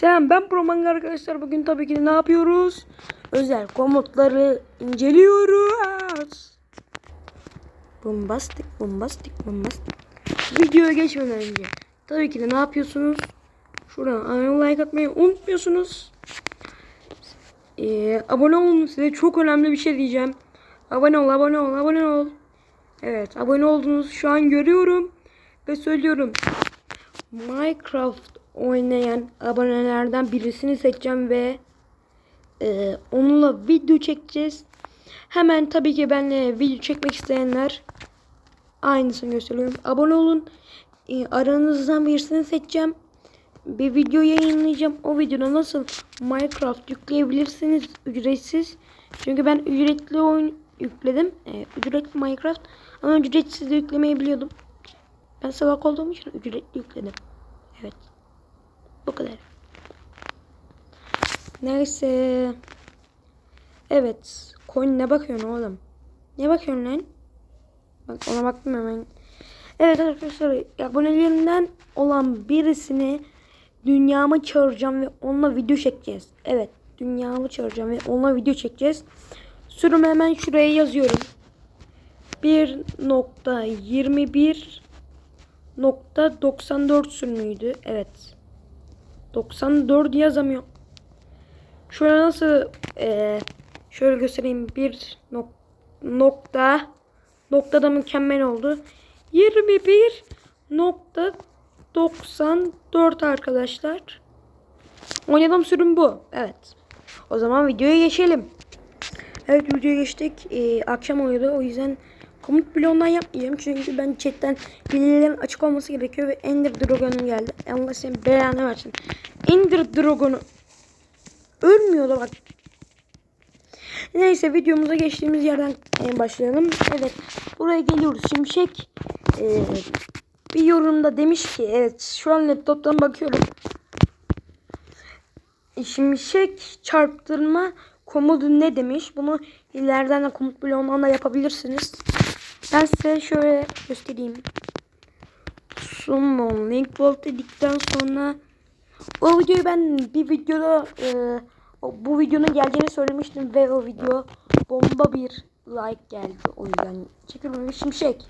Selam ben Promang arkadaşlar. Bugün tabii ki ne yapıyoruz? Özel komutları inceliyoruz. Bombastik, bombastik, bombastik. Videoya geçmeden önce tabii ki de ne yapıyorsunuz? Şuradan abone like atmayı unutmuyorsunuz. Ee, abone olun size çok önemli bir şey diyeceğim. Abone ol, abone ol, abone ol. Evet, abone oldunuz şu an görüyorum ve söylüyorum. Minecraft oynayan abonelerden birisini seçeceğim ve e, onunla video çekeceğiz. Hemen tabii ki benimle video çekmek isteyenler aynısını gösteriyorum. Abone olun. E, aranızdan birisini seçeceğim. Bir video yayınlayacağım. O videoda nasıl Minecraft yükleyebilirsiniz ücretsiz. Çünkü ben ücretli oyun yükledim. E, ücretli Minecraft ama ücretsiz de yüklemeyi biliyordum. Ben salak olduğum için ücretli yükledim. Evet. Bu kadar. Neyse. Evet. Coin ne bakıyorsun oğlum? Ne bakıyorsun lan? Bak ona baktım hemen. Evet arkadaşlar abonelerimden olan birisini dünyama çağıracağım ve onunla video çekeceğiz. Evet dünyamı çağıracağım ve onunla video çekeceğiz. Sürümü hemen şuraya yazıyorum. 1.21 nokta 94 sürümüydü. Evet. 94 yazamıyor. Şöyle nasıl e, şöyle göstereyim. Bir nok nokta noktada mükemmel oldu. 21 nokta 94 arkadaşlar. Oynadığım sürüm bu. Evet. O zaman videoya geçelim. Evet videoya geçtik. Ee, akşam oluyordu. O yüzden komut bloğundan yapmayacağım. Çünkü ben chatten bilgilerin açık olması gerekiyor. Ve Ender Dragon'um geldi. Allah senin belanı versin. Ender Dragon'u ölmüyor da bak. Neyse videomuza geçtiğimiz yerden e, başlayalım. Evet buraya geliyoruz. Şimşek e, bir yorumda demiş ki evet şu an laptoptan bakıyorum. Şimşek çarptırma komodu ne demiş? Bunu ileriden de komut bloğundan da yapabilirsiniz. Ben size şöyle göstereyim. Summon link volt dedikten sonra o videoyu ben bir videoda e, bu videonun geleceğini söylemiştim ve o video bomba bir like geldi o yüzden çekilmemiş şimşek.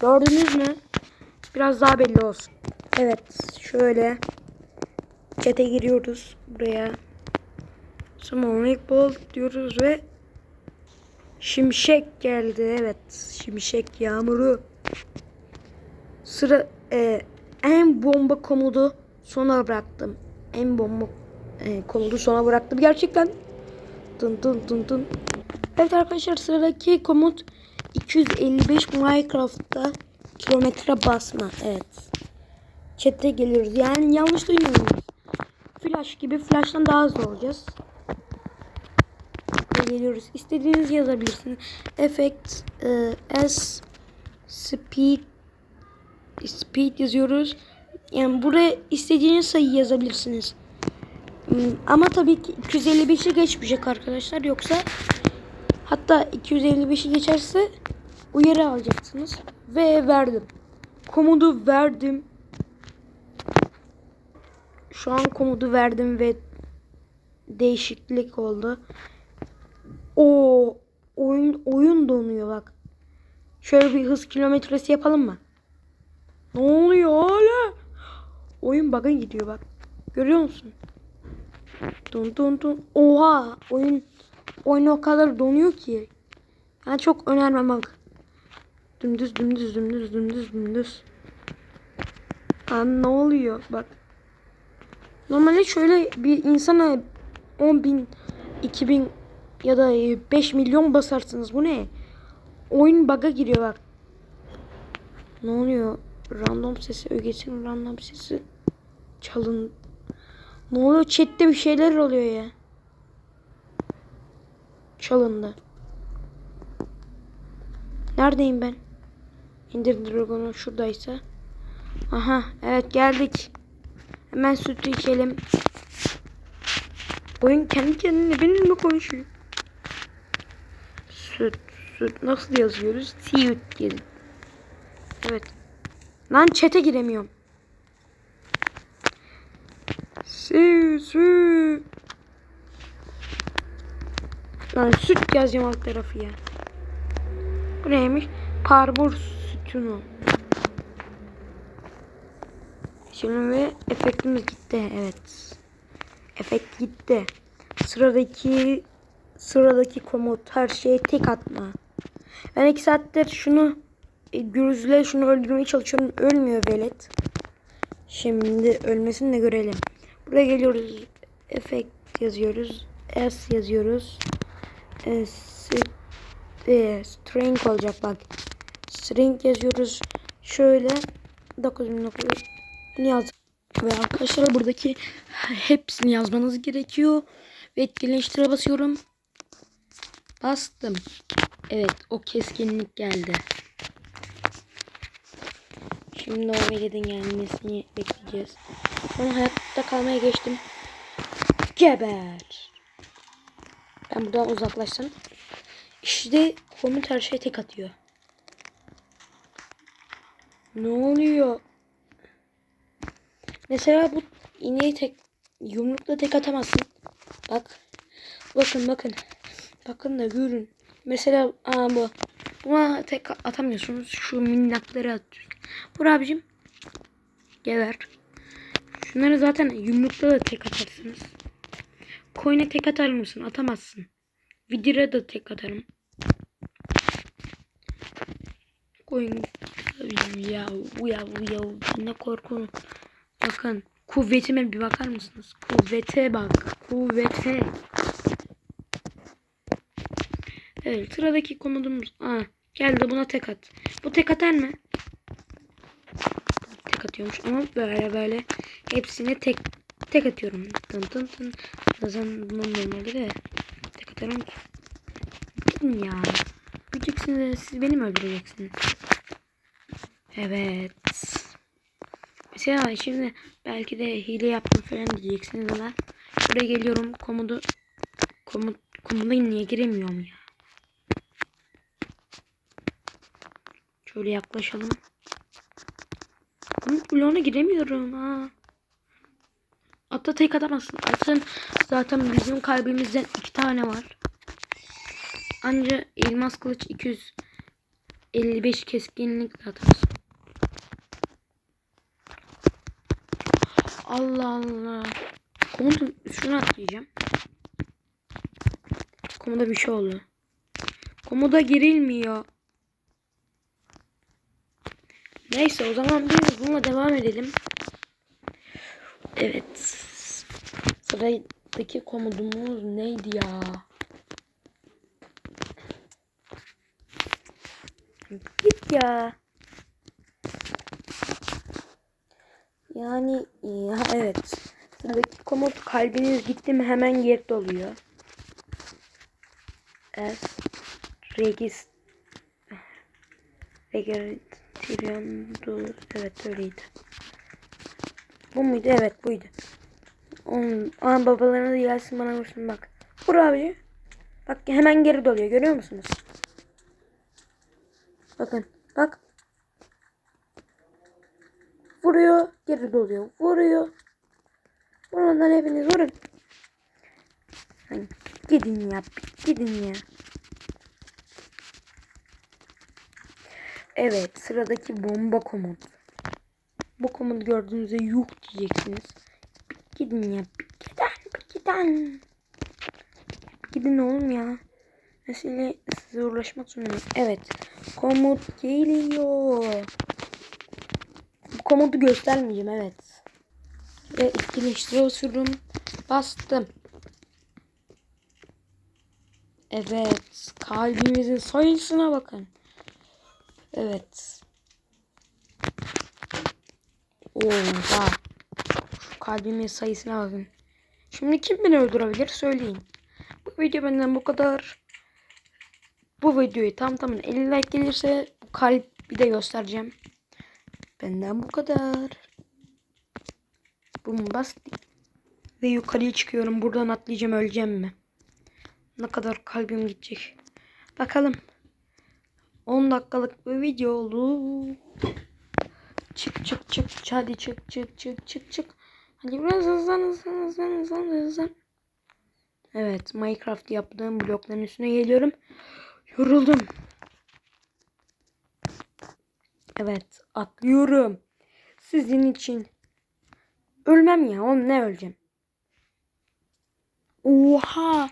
Gördünüz mü? Biraz daha belli olsun. Evet şöyle chat'e giriyoruz buraya. Summon link volt diyoruz ve Şimşek geldi evet. Şimşek yağmuru. Sıra e, en bomba komodu sona bıraktım. En bomba e, komodu sona bıraktım gerçekten. Dın dın dın dın. Evet arkadaşlar sıradaki komut 255 Minecraft'ta kilometre basma. Evet. Chat'e geliyoruz. Yani yanlış duymuyoruz. Flash gibi flash'tan daha hızlı olacağız geliyoruz. İstediğiniz yazabilirsiniz. Effect e, S speed speed yazıyoruz. Yani buraya istediğiniz sayı yazabilirsiniz. Hmm, Ama tabii ki 255'i geçmeyecek arkadaşlar. Yoksa hatta 255'i geçerse uyarı alacaksınız. Ve verdim. Komodu verdim. Şu an komodu verdim ve değişiklik oldu. O oyun oyun donuyor bak. Şöyle bir hız kilometresi yapalım mı? Ne oluyor hala? Oyun bug'a gidiyor bak. Görüyor musun? Dun dun dun. Oha! Oyun oyun o kadar donuyor ki. Yani çok önermem bak. Dümdüz dümdüz dümdüz dümdüz dümdüz. Lan ne oluyor? Bak. Normalde şöyle bir insana 10 bin 2000 ya da 5 milyon basarsınız. Bu ne? Oyun bug'a giriyor bak. Ne oluyor? Random sesi ögesin random sesi çalın. Ne oluyor? Chat'te bir şeyler oluyor ya. Çalındı. Neredeyim ben? İndir Dragon'u şuradaysa. Aha evet geldik. Hemen sütü içelim. Oyun kendi kendine benimle konuşuyor. Süt, süt nasıl yazıyoruz? Süt diyelim. Evet. Lan çete giremiyorum. Sü sü. Lan süt yazacağım alt tarafı ya. Bu neymiş? Parvur sütunu. Şimdi ve efektimiz gitti. Evet. Efekt gitti. Sıradaki sıradaki komut her şeye tek atma. Ben iki saattir şunu e, Gürüz'le şunu öldürmeye çalışıyorum. Ölmüyor velet. Şimdi ölmesini de görelim. Buraya geliyoruz. Efekt yazıyoruz. S yazıyoruz. S- e, string olacak bak. String yazıyoruz. Şöyle 9900 bunu yaz. Ve arkadaşlar buradaki hepsini yazmanız gerekiyor. Ve etkileştire basıyorum. Bastım. Evet o keskinlik geldi. Şimdi o veledin gelmesini bekleyeceğiz. Sonra hayatta kalmaya geçtim. Geber. Ben buradan uzaklaşsam. İşte komut her şeye tek atıyor. Ne oluyor? Mesela bu iğneyi tek yumrukla tek atamazsın. Bak. Bakın bakın. Bakın da görün. Mesela aa bu. Buna tek atamıyorsunuz. Şu minnakları atıyorsun. Vur abicim. Geber. Şunları zaten yumrukla da tek atarsınız. Koyuna tek atar mısın? Atamazsın. Vidire de tek atarım. Koyun. Ya ya ya ne korku. Bakın kuvvetime bir bakar mısınız? Kuvvete bak. Kuvvete. Evet sıradaki komutumuz. Aa, geldi buna tek at. Bu tek atar mı? Tek atıyormuş ama böyle böyle hepsine tek tek atıyorum. Tın tın tın. Zaten bunun normalde de tek atarım. Gidin ya. Gideceksiniz siz beni mi öldüreceksiniz? Evet. Mesela şimdi belki de hile yaptım falan diyeceksiniz ama şuraya geliyorum komodu komut komuda niye giremiyorum ya. Şöyle yaklaşalım. Komut bloğuna giremiyorum ha. Atta tek atamazsın. Atın zaten bizim kalbimizden iki tane var. Anca elmas kılıç 255 keskinlik atarsın. Allah Allah. Komutun üstüne atlayacağım. Komuda bir şey oldu. Komuda girilmiyor. Neyse o zaman biz bununla devam edelim. Evet. Sıradaki komodumuz neydi ya? Git ya. Yani ya evet. Sıradaki komut kalbiniz gitti mi hemen geri doluyor. S regis Registriyondu. Evet öyleydi. Bu muydu? Evet buydu. Onun, aa, babalarına da gelsin bana vursun bak. Vur abi. Bak hemen geri doluyor görüyor musunuz? Bakın bak. Vuruyor geri doluyor. Vuruyor. Buradan hepiniz vurun. Hani gidin ya. Gidin ya. Evet sıradaki bomba komutu. Bu komutu gördüğünüzde yuh diyeceksiniz. Bir gidin ya. Bir giden. Bir giden. Bir gidin oğlum ya. Mesela size uğraşmak zorundayım. Evet. Komut geliyor. Bu komutu göstermeyeceğim evet. Ve etkileştire basıyorum. Bastım. Evet. Kalbimizin sayısına bakın. Evet. Oha. Şu kalbimin sayısına bakın. Şimdi kim beni öldürebilir söyleyin. Bu video benden bu kadar. Bu videoyu tam tamına 50 like gelirse bu kalbi de göstereceğim. Benden bu kadar. Bunu bastık. Ve yukarıya çıkıyorum. Buradan atlayacağım öleceğim mi? Ne kadar kalbim gidecek. Bakalım. 10 dakikalık bir video oldu. Çık çık çık. Hadi çık çık çık çık çık. Hadi biraz hızlan hızlan hızlan hızlan hızlan. Evet Minecraft yaptığım blokların üstüne geliyorum. Yoruldum. Evet atlıyorum. Sizin için. Ölmem ya oğlum ne öleceğim. Oha.